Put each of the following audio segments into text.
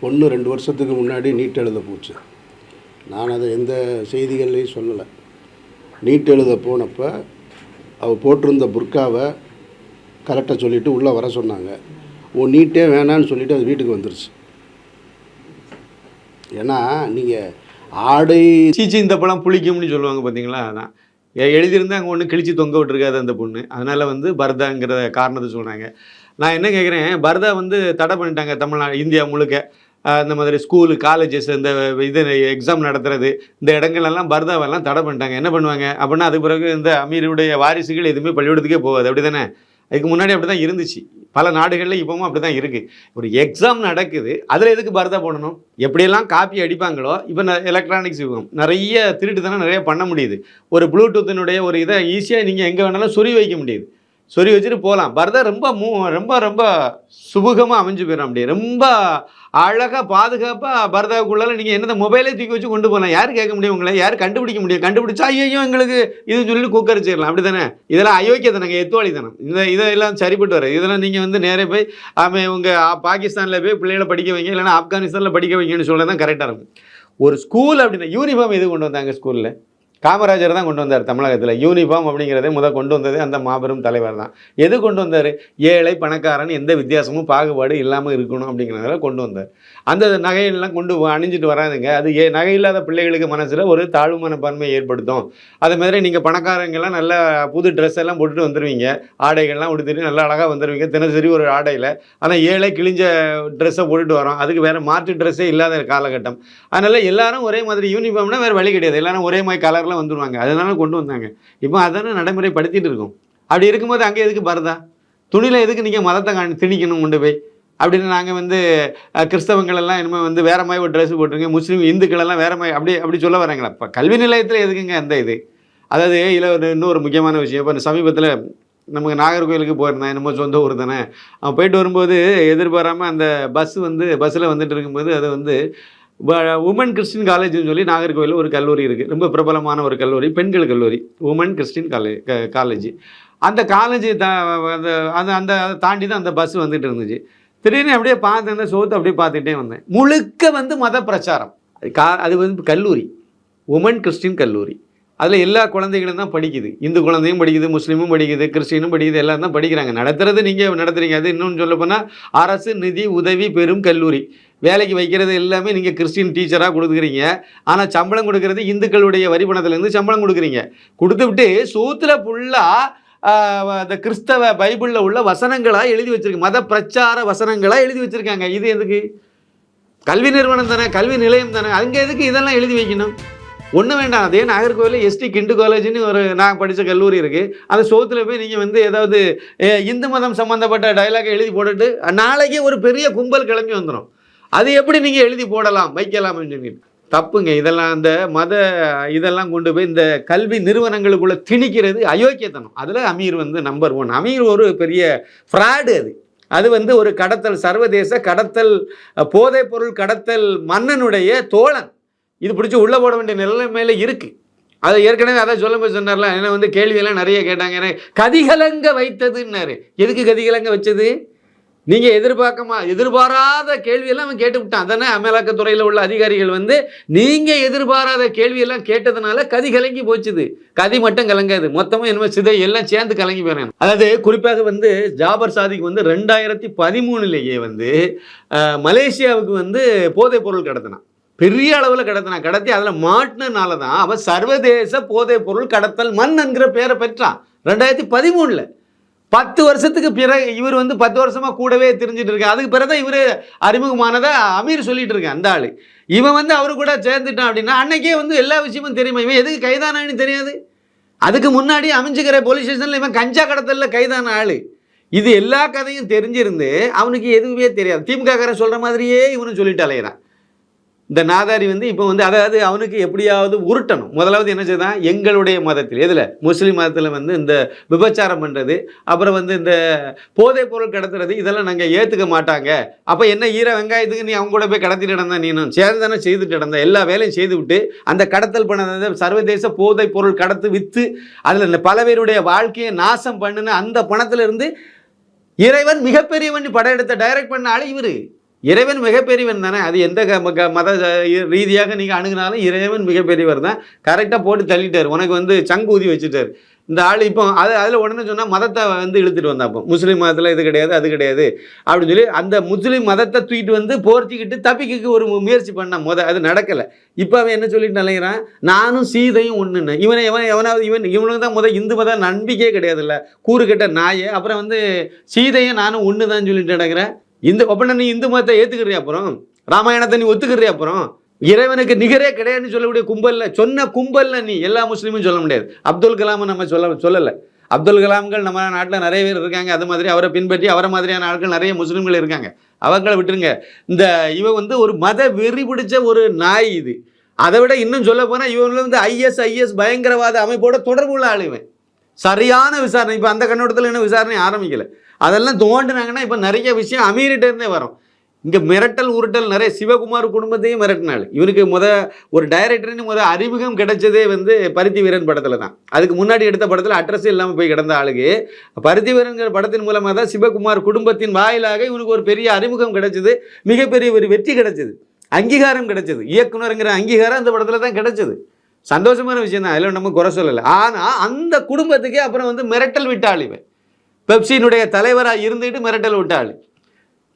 பொண்ணு ரெண்டு வருஷத்துக்கு முன்னாடி நீட் எழுத போச்சு. நான் அதை எந்த செய்திகள்லையும் சொல்லலை. நீட் எழுத போனப்போ அவள் போட்டிருந்த புர்காவை கரெக்டாக சொல்லிவிட்டு உள்ளே வர சொன்னாங்க. ஓ நீட்டே வேணான்னு சொல்லிவிட்டு அது வீட்டுக்கு வந்துருச்சு. ஏன்னா நீங்கள் ஆடை சீச்சி இந்த பழம் புளிக்கும்னு சொல்லுவாங்க பார்த்தீங்களா அதான் எ- எழுதியிருந்தா அங்கே ஒன்று கிழிச்சு தொங்க விட்டுருக்காது அந்த பொண்ணு. அதனால் வந்து பரதாங்கிற காரணத்தை சொன்னாங்க. நான் என்ன கேட்குறேன் பரதா வந்து தடை பண்ணிட்டாங்க தமிழ்நாடு இந்தியா முழுக்க. இந்த மாதிரி ஸ்கூலு காலேஜஸ் இந்த இது எக்ஸாம் நடத்துறது இந்த இடங்கள்லாம் பர்தாவெல்லாம் தடை பண்ணிட்டாங்க. என்ன பண்ணுவாங்க? அப்படின்னா அதுக்கு பிறகு இந்த அமீருடைய வாரிசுகள் எதுவுமே பள்ளிக்கூடத்துக்கே போகாது. அப்படி தானே அதுக்கு முன்னாடி அப்படி தான் இருந்துச்சு. பல நாடுகளில் இப்போவும் அப்படி தான் இருக்குது ஒரு எக்ஸாம் நடக்குது. அதில் எதுக்கு பரதா போடணும்? எப்படியெல்லாம் காப்பி அடிப்பாங்களோ இப்போ எலக்ட்ரானிக்ஸ் யுகம். நிறைய திருட்டு தானே நிறைய பண்ண முடியுது. ஒரு ப்ளூடூத்தினுடைய ஒரு இதை ஈஸியாக நீங்கள் எங்கே வேணாலும் சொறி வைக்க முடியுது. சொறி வச்சுட்டு போகலாம் பரதா ரொம்ப மூ ரொம்ப ரொம்ப சுபுகமாக அமைஞ்சு போயிடும் அப்படி ரொம்ப அழகாக பாதுகாப்பாக பரதாவுக்குள்ளால நீங்கள் என்னது மொபைலே தூக்கி வச்சு கொண்டு போகலாம் யார் கேட்க முடியும் உங்களை? யார் கண்டுபிடிக்க முடியும்? கண்டுபிடிச்சா ஐயோ எங்களுக்கு இது சொல்லிட்டு குக்கரிச்சிடலாம். அப்படி தானே இதெல்லாம் அயோக்கியத்தனங்க எத்துவாளித்தனம் இந்த இதெல்லாம் சரிப்பட்டு வர இதெல்லாம் நீங்கள் வந்து நேரே போய் அவன் உங்கள் பாகிஸ்தானில் போய் பிள்ளைகளை படிக்க வைங்க இல்லைன்னா ஆப்கானிஸ்தானில் படிக்க வைங்கன்னு சொல்ல தான் கரெக்டாக இருக்கும். ஒரு ஸ்கூல் அப்படின்னா யூனிஃபார்ம் எது கொண்டு வந்தாங்க ஸ்கூலில் காமராஜர் தான் கொண்டு வந்தார் தமிழகத்தில். யூனிஃபார்ம் அப்படிங்கிறதே முதல் கொண்டு வந்தது அந்த மாபெரும் தலைவர் தான். எது கொண்டு வந்தார்? ஏழை பணக்காரன் எந்த வித்தியாசமும் பாகுபாடு இல்லாமல் இருக்கணும் அப்படிங்கிறதால கொண்டு வந்தார். அந்த நகையெல்லாம் கொண்டு அணிஞ்சிட்டு வராதுங்க. அது ஏ நகை இல்லாத பிள்ளைகளுக்கு மனசில் ஒரு தாழ்வு மனப்பான்மையை ஏற்படுத்தும். அதே மாதிரி நீங்கள் பணக்காரங்கெல்லாம் நல்ல புது ட்ரெஸ் எல்லாம் போட்டுட்டு வந்துடுவீங்க ஆடைகள்லாம் உடுத்திட்டு நல்லா அழகாக வந்துடுவீங்க தினசரி ஒரு ஆடையில். ஆனால் ஏழை கிழிஞ்ச ட்ரெஸ்ஸை போட்டுட்டு வரோம். அதுக்கு வேறு மாற்று ட்ரெஸ்ஸே இல்லாத காலகட்டம். அதனால் எல்லாரும் ஒரே மாதிரி யூனிஃபார்ம்னா வேறு வழி கிடையாது. எல்லாரும் ஒரே மாதிரி கலரில் வந்துருவாங்க. அதனால கொண்டு வந்தாங்க. இப்போ அதானே நடைமுறைப்படுத்திட்டு இருக்கோம் அப்படி இருக்கும்போது அங்கே எதுக்கு பரதா? துணியில் எதுக்கு நீங்கள் மதத்தை காணி திணிக்கணும் கொண்டு போய்? அப்படின்னு நாங்கள் வந்து கிறிஸ்தவங்கள் எல்லாம் இனிமேல் வந்து வேற மாதிரி ஒரு ட்ரெஸ் போட்டுருங்க முஸ்லீம் இந்துக்கள் எல்லாம் வேற மாதிரி அப்படி அப்படி சொல்ல வராங்களா இப்போ கல்வி நிலையத்தில் எதுக்குங்க அந்த இது? அதாவது இதில் ஒரு இன்னொரு முக்கியமான விஷயம். இப்போ சமீபத்தில் நமக்கு நாகர்கோயிலுக்கு போயிருந்தேன். என்னமோ சொந்த ஊர் தானே. அவன் போயிட்டு வரும்போது எதிர்பாராமல் அந்த பஸ் வந்து பஸ்ஸில் வந்துட்டு இருக்கும்போது அது வந்து உமன் கிறிஸ்டின் காலேஜ்னு சொல்லி நாகர்கோவில் ஒரு கல்லூரி இருக்குது ரொம்ப பிரபலமான ஒரு கல்லூரி பெண்கள் கல்லூரி உமன் கிறிஸ்டின் காலேஜ் காலேஜ் அந்த காலேஜ் தா அந்த அந்த அந்த அதை தாண்டி தான் அந்த பஸ் வந்துட்டு இருந்துச்சு. திடீர்னு அப்படியே பார்த்து சோத்து அப்படியே பார்த்துட்டே வந்தேன். முழுக்க வந்து மத பிரச்சாரம். கா அது வந்து கல்லூரி உமன் கிறிஸ்டின் கல்லூரி. அதில் எல்லா குழந்தைகளும் தான் படிக்குது. இந்து குழந்தையும் படிக்குது முஸ்லீமும் படிக்குது கிறிஸ்டினும் படிக்குது எல்லாம் தான் படிக்கிறாங்க. நடத்துறது நீங்கள் நடத்துறீங்க. அது இன்னொன்று சொல்ல போனால் அரசு நிதி உதவி பெறும் கல்லூரி. வேலைக்கு வைக்கிறது எல்லாமே நீங்கள் கிறிஸ்டின் டீச்சராக கொடுக்குறீங்க. ஆனால் சம்பளம் கொடுக்கறது இந்துக்களுடைய வரி பணத்துலேருந்து சம்பளம் கொடுக்குறீங்க. கொடுத்து விட்டு சூத்துல ஃபுல்லாக இந்த கிறிஸ்தவ பைபிளில் உள்ள வசனங்களாக எழுதி வச்சுருக்கு. மத பிரச்சார வசனங்களாக எழுதி வச்சுருக்காங்க. இது எதுக்கு? கல்வி நிறுவனம் தானே கல்வி நிலையம் தானே. அங்கே எதுக்கு இதெல்லாம் எழுதி வைக்கணும்? ஒன்றும் வேண்டாம். அதே நாகர்கோவில் எஸ்டி கிண்டு காலேஜ்னு ஒரு நான் படித்த கல்லூரி இருக்குது அந்த சோத்தில் போய் நீங்கள் வந்து ஏதாவது இந்து மதம் சம்மந்தப்பட்ட டயலாக் எழுதி போட்டுட்டு நாளைக்கே ஒரு பெரிய கும்பல் கிளம்பி வந்துடும் அது எப்படி நீங்கள் எழுதி போடலாம் வைக்கலாம் சொல்லிட்டு தப்புங்க. இதெல்லாம் அந்த மத இதெல்லாம் கொண்டு போய் இந்த கல்வி நிறுவனங்களுக்குள்ளே திணிக்கிறது அயோக்கியத்தனம். அதில் அமீர் வந்து நம்பர் ஒன் அமீர் ஒரு பெரிய ஃப்ராடு அது. அது வந்து ஒரு கடத்தல் சர்வதேச கடத்தல் போதைப்பொருள் கடத்தல் மன்னனுடைய தோழன். இது பிடிச்சி உள்ளே போட வேண்டிய நிலைமையில இருக்குது அதை ஏற்கனவே அதான் சொல்லும்போது சொன்னார்ல என்ன வந்து கேள்வியெல்லாம் நிறைய கேட்டாங்க. ஏன்னா கதிகலங்க வைத்ததுன்னாரு. எதுக்கு கதிகலங்க வச்சது? நீங்கள் எதிர்பார்க்கமா எதிர்பாராத கேள்வியெல்லாம் அவன் கேட்டு விட்டான். அதானே அமலாக்கத்துறையில் உள்ள அதிகாரிகள் வந்து நீங்கள் எதிர்பாராத கேள்வியெல்லாம் கேட்டதுனால கதி கலங்கி போச்சுது. கதி மட்டும் கலங்காது. மொத்தமாக என்னமோ சிதை எல்லாம் சேர்ந்து கலங்கி போயிடும் அதாவது குறிப்பாக வந்து ஜாபர் சாதிக்கு வந்து ரெண்டாயிரத்தி பதிமூணுலேயே வந்து மலேசியாவுக்கு வந்து போதைப் பொருள் கடத்தினான். பெரிய அளவில் கடத்தினான். கடத்தி அதில் மாட்டினனால தான் அவன் சர்வதேச போதைப் பொருள் கடத்தல் மண் என்கிற பேரை பெற்றான். ரெண்டாயிரத்தி பதிமூணில். பத்து வருஷத்துக்கு பிறகு இவர் வந்து பத்து வருஷமா கூடவே தெரிஞ்சுட்டு இருக்காரு. அதுக்கு பிறகு தான் இவர் அறிமுகமானதை அமீர் சொல்லிட்டு இருக்கேன் அந்த ஆளு. இவன் வந்து அவரு கூட சேர்ந்துட்டான் அப்படின்னா அன்னைக்கே வந்து எல்லா விஷயமும் தெரியுமா? இவன் எதுக்கு கைதானான்னு தெரியாது. அதுக்கு முன்னாடி அமைஞ்சுக்கிற போலீஸ் ஸ்டேஷனில் இவன் கஞ்சா கடத்தலில் கைதான ஆளு. இது எல்லா கதையும் தெரிஞ்சிருந்து அவனுக்கு எதுவுமே தெரியாது. திமுக காரன் சொல்கிற மாதிரியே இவனும் சொல்லிட்டு அலையிறான். இந்த நாதாரி வந்து இப்போ வந்து அதாவது அவனுக்கு எப்படியாவது உருட்டணும். முதலாவது என்ன செய்தான்? எங்களுடைய மதத்தில். எதில்? முஸ்லீம் மதத்தில் வந்து இந்த விபச்சாரம் பண்ணுறது அப்புறம் வந்து இந்த போதைப் பொருள் கடத்துறது இதெல்லாம் நாங்கள் ஏற்றுக்க மாட்டாங்க. அப்போ என்ன ஈர வெங்காயத்துக்கு நீ அவங்க கூட போய் கடத்திட்டு இடந்தா நீனும் சேர்ந்து தானே செய்துட்டு இடந்த எல்லா வேலையும் செய்து விட்டு அந்த கடத்தல் பண்ணதை சர்வதேச போதைப் பொருள் கடத்து விற்று அதில் இந்த பல பேருடைய வாழ்க்கையை நாசம் பண்ணுன அந்த பணத்திலிருந்து இறைவன் மிகப்பெரியவன் படம் எடுத்த டைரக்ட் பண்ண ஆளு இவர். இறைவன் மிகப்பெரியவன் தானே. அது எந்த க- மத ரீதியாக நீங்கள் அணுகுனாலும் இறைவன் மிகப்பெரியவர் தான். கரெக்டாக போட்டு தள்ளிட்டார். உனக்கு வந்து சங்கு ஊதி வச்சுட்டார். இந்த ஆள் இப்போ அது அதில் உடனே சொன்னால் மதத்தை வந்து இழுத்துட்டு வந்தாப்போ முஸ்லீம் மதத்தில் இது கிடையாது அது கிடையாது. அப்படின்னு சொல்லி அந்த முஸ்லீம் மதத்தை தூக்கிட்டு வந்து போர்த்திக்கிட்டு தப்பிக்க ஒரு முயற்சி பண்ணான் முத அது நடக்கலை. இப்போ அவன் என்ன சொல்லிட்டு நினைக்கிறான் நானும் சீதையும் ஒன்றுன்னு இவனை எவன் எவனாவது இவன் இவனுக்கு தான் முத இந்து மத நம்பிக்கையே கிடையாதுல்ல. கூறு கெட்ட நாயை. அப்புறம் வந்து சீதையும் நானும் ஒன்று தான் சொல்லிட்டு நடக்கிறேன். இந்த அப்படின்னா நீ இந்து மதத்தை ஏற்றுக்கிறியா அப்புறம்? ராமாயணத்தை நீ ஒத்துக்கிறியா அப்புறம்? இறைவனுக்கு நிகரே கிடையாதுன்னு சொல்லக்கூடிய கும்பல்ல சொன்ன கும்பல்ல நீ எல்லா முஸ்லீமும் சொல்ல முடியாது. அப்துல் கலாமை நம்ம சொல்ல சொல்லலை. அப்துல் கலாம்கள் நம்ம நாட்டில் நிறைய பேர் இருக்காங்க. அது மாதிரி அவரை பின்பற்றி அவரை மாதிரியான ஆட்கள் நிறைய முஸ்லீம்கள் இருக்காங்க. அவங்களை விட்டுருங்க. இந்த இவன் வந்து ஒரு மத வெறி பிடிச்ச ஒரு நாய் இது. அதை விட இன்னும் சொல்ல போனால் இவங்களை வந்து ஐஎஸ் ஐஎஸ் பயங்கரவாத அமைப்போட தொடர்பு உள்ள ஆளுவன் சரியான விசாரணை. இப்போ அந்த கண்ணோட்டத்தில் இன்னும் விசாரணை ஆரம்பிக்கல. அதெல்லாம் தோண்டினாங்கன்னா இப்போ நிறைய விஷயம் அமீர்கிட்ட இருந்தே வரும். இங்கே மிரட்டல் உருட்டல் நிறைய சிவகுமார் குடும்பத்தையும் மிரட்டினாள் இவனுக்கு முத ஒரு டைரக்டர்னு முத அறிமுகம் கிடைச்சதே வந்து பருத்தி வீரன் படத்தில் தான். அதுக்கு முன்னாடி எடுத்த படத்தில் அட்ரஸ் இல்லாமல் போய் கிடந்த ஆளுக்கு. பருத்தி வீரன்கிற படத்தின் மூலமாக தான் சிவகுமார் குடும்பத்தின் வாயிலாக இவனுக்கு ஒரு பெரிய அறிமுகம் கிடைச்சது. மிகப்பெரிய ஒரு வெற்றி கிடைச்சது. அங்கீகாரம் கிடைச்சது. இயக்குனருங்கிற அங்கீகாரம் அந்த படத்தில் தான் கிடைச்சது. சந்தோஷமான விஷயம் தான். அதில் நம்ம குறை சொல்லலை. ஆனால் அந்த குடும்பத்துக்கே அப்புறம் வந்து மிரட்டல் விட்டாள் இவன். பெப்சியினுடைய தலைவராக இருந்துட்டு மிரட்டல் விட்டாள்.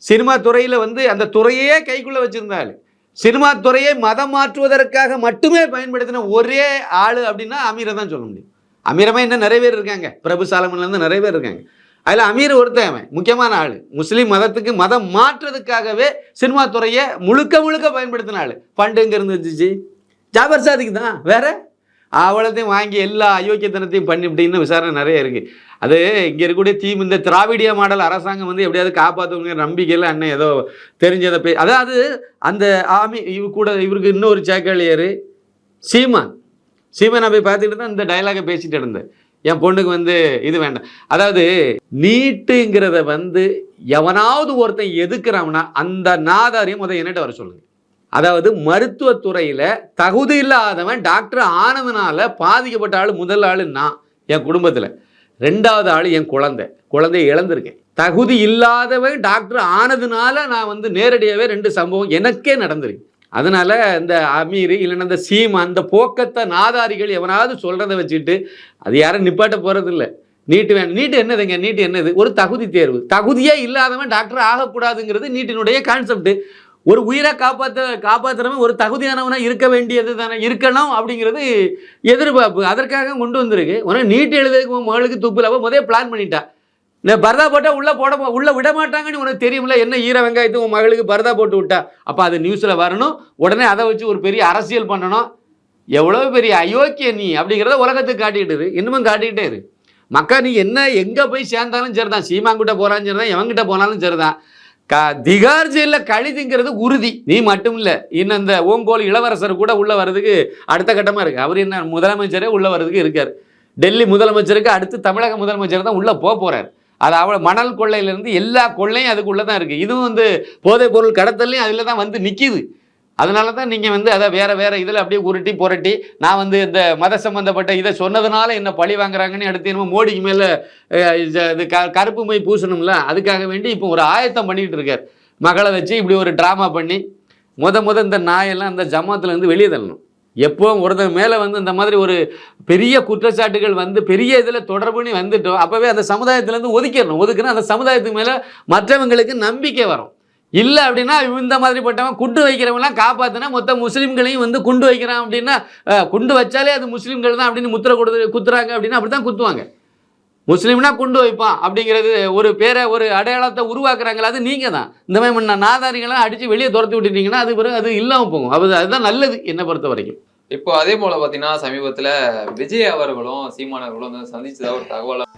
சினிமா துறையில் வந்து அந்த துறையே கைக்குள்ளே வச்சுருந்தாள். சினிமா துறையை மதம் மாற்றுவதற்காக மட்டுமே பயன்படுத்தின ஒரே ஆள் அப்படின்னா அமீரை தான் சொல்ல முடியும். அமீரமாக இன்னும் நிறைய பேர் இருக்காங்க. பிரபு சாலமன்லேருந்து நிறைய பேர் இருக்காங்க. அதில் அமீர் ஒருத்தன் அவன் முக்கியமான ஆள். முஸ்லீம் மதத்துக்கு மதம் மாற்றுறதுக்காகவே சினிமா துறையை முழுக்க முழுக்க பயன்படுத்தின ஆள். ஃபண்டு எங்கே இருந்துச்சு ஜாபர் சாதிக்கு தான் வேற? அவ்வளோத்தையும் வாங்கி எல்லா அயோக்கியத்தனத்தையும் பண்ணி விசாரணை நிறைய இருக்குது அது இங்கே இருக்கக்கூடிய தீம் இந்த திராவிடிய மாடல் அரசாங்கம் வந்து எப்படியாவது காப்பாற்றுங்கிற நம்பிக்கையில் அண்ணன் ஏதோ தெரிஞ்சதை பே அதாவது அந்த ஆமி இவ கூட இவருக்கு இன்னொரு சேக்காளியார் சீமான். சீமான் நான் போய் பார்த்துட்டு தான் இந்த டைலாகை பேசிகிட்டு இருந்தேன். என் பொண்ணுக்கு வந்து இது வேண்டாம். அதாவது நீட்டுங்கிறத வந்து எவனாவது ஒருத்தன் எதுக்குறான்னா அந்த நாதாரியம் முதல் என்னட்ட வர சொல்லுங்கள் அதாவது மருத்துவத்துறையில் தகுதி இல்லாதவன் டாக்டர் ஆனதுனால பாதிக்கப்பட்ட ஆள் முதல் ஆள் நான் என் குடும்பத்தில். ரெண்டாவது ஆள் என் குழந்தை. குழந்தைய இழந்திருக்கேன். தகுதி இல்லாதவன் டாக்டர் ஆனதுனால நான் வந்து நேரடியாகவே ரெண்டு சம்பவம் எனக்கே நடந்திருக்கு. அதனால் இந்த அமீர் இல்லைன்னா இந்த சீமா அந்த போக்கத்தை நாதாரிகள் எவனாவது சொல்கிறத வச்சுட்டு அது யாரும் நிப்பாட்ட போகிறதில்ல நீட்டு வேணும் நீட்டு என்னதுங்க? நீட்டு என்னது? ஒரு தகுதி தேர்வு. தகுதியே இல்லாதவன் டாக்டர் ஆகக்கூடாதுங்கிறது நீட்டினுடைய கான்செப்ட் ஒரு உயிரை காப்பாற்ற காப்பாற்றுறவன் ஒரு தகுதியானவனாக இருக்க வேண்டியது தானே இருக்கணும் அப்படிங்கிறது எதிர்பார்ப்பு. அதற்காக கொண்டு வந்திருக்கு. உடனே நீட் எழுதுறதுக்கு உன் மகளுக்கு துப்புல அவ முதல்ல பிளான் பண்ணிட்டா. நான் பரதா போட்டால் உள்ளே போட உள்ளே விட மாட்டாங்கன்னு உனக்கு தெரியும்ல என்ன ஈர வெங்காயத்தை உன் மகளுக்கு பரதா போட்டு விட்டா? அப்போ அது நியூஸில் வரணும். உடனே அதை வச்சு ஒரு பெரிய அரசியல் பண்ணணும். எவ்வளோ பெரிய அயோக்கிய நீ அப்படிங்கிறத உலகத்துக்கு காட்டிக்கிட்டு இரு. இன்னமும் காட்டிக்கிட்டே இரு. மக்கா நீ என்ன எங்கே போய் சேர்ந்தாலும் சரிதான். சீமாங்கிட்ட போகிறாலும் சரிதான் எவங்கிட்ட போனாலும் சரிதான். க திகார் ஜெயிலில் கழிதுங்கிறது உறுதி. நீ மட்டும் இல்லை இன்னும் இந்த ஓங்கோல் இளவரசர் கூட உள்ளே வர்றதுக்கு அடுத்த கட்டமாக இருக்குது அவர் என்ன முதலமைச்சரே உள்ளே வர்றதுக்கு இருக்கார். டெல்லி முதலமைச்சருக்கு அடுத்து தமிழக முதலமைச்சர் தான் உள்ளே போக போகிறார் அது அவள மணல் கொள்ளையிலேருந்து எல்லா கொள்ளையும் அதுக்குள்ளே தான் இருக்குது இதுவும் வந்து போதைப் பொருள் கடத்தல்லையும் அதில் தான் வந்து நிற்கிது அதனால தான் நீங்கள் வந்து அதை வேறு வேறு இதில் அப்படியே உருட்டி புரட்டி நான் வந்து இந்த மத சம்மந்தப்பட்ட இதை சொன்னதுனால என்ன பழி வாங்குறாங்கன்னு எடுத்து என்னமோ மோடிக்கு மேலே இது க கருப்பு மை பூசணும்ல அதுக்காக வேண்டி இப்போ ஒரு ஆயத்தம் பண்ணிகிட்டு இருக்கார். மகளை வச்சு இப்படி ஒரு ட்ராமா பண்ணி முத முத இந்த நாயெல்லாம் அந்த ஜமாத்துலேருந்து வெளியே தள்ளணும். எப்போவும் ஒருத்தர் மேலே வந்து இந்த மாதிரி ஒரு பெரிய குற்றச்சாட்டுகள் வந்து பெரிய இதில் தொடர்புன்னு வந்துட்டோம் அப்போவே அந்த சமுதாயத்துலேருந்து ஒதுக்கிடணும். ஒதுக்குன்னா அந்த சமுதாயத்துக்கு மேலே மற்றவங்களுக்கு நம்பிக்கை வரும். இல்லை அப்படின்னா இந்த மாதிரி பட்டவன் குண்டு வைக்கிறவங்களாம் காப்பாற்றினா மொத்த முஸ்லீம்களையும் வந்து குண்டு வைக்கிறான் அப்படின்னா குண்டு வச்சாலே அது முஸ்லீம்கள் தான் அப்படின்னு முத்திர கொடுத்து குத்துறாங்க அப்படின்னா அப்படி தான் குத்துவாங்க. முஸ்லீம்னா குண்டு வைப்பான் அப்படிங்கிறது ஒரு பேரை ஒரு அடையாளத்தை உருவாக்குறாங்களா அது நீங்கள் தான் இந்த மாதிரி முன்ன நாதாரிகளாம் அடித்து வெளியே துரத்தி விட்டுட்டீங்கன்னா அது பிறகு அது இல்லாமல் போகும். அது அதுதான் நல்லது என்னை பொறுத்த வரைக்கும். இப்போ அதே போல் பார்த்தீங்கன்னா சமீபத்தில் விஜய் அவர்களும் சீமானவர்களும் வந்து ஒரு தகவலாக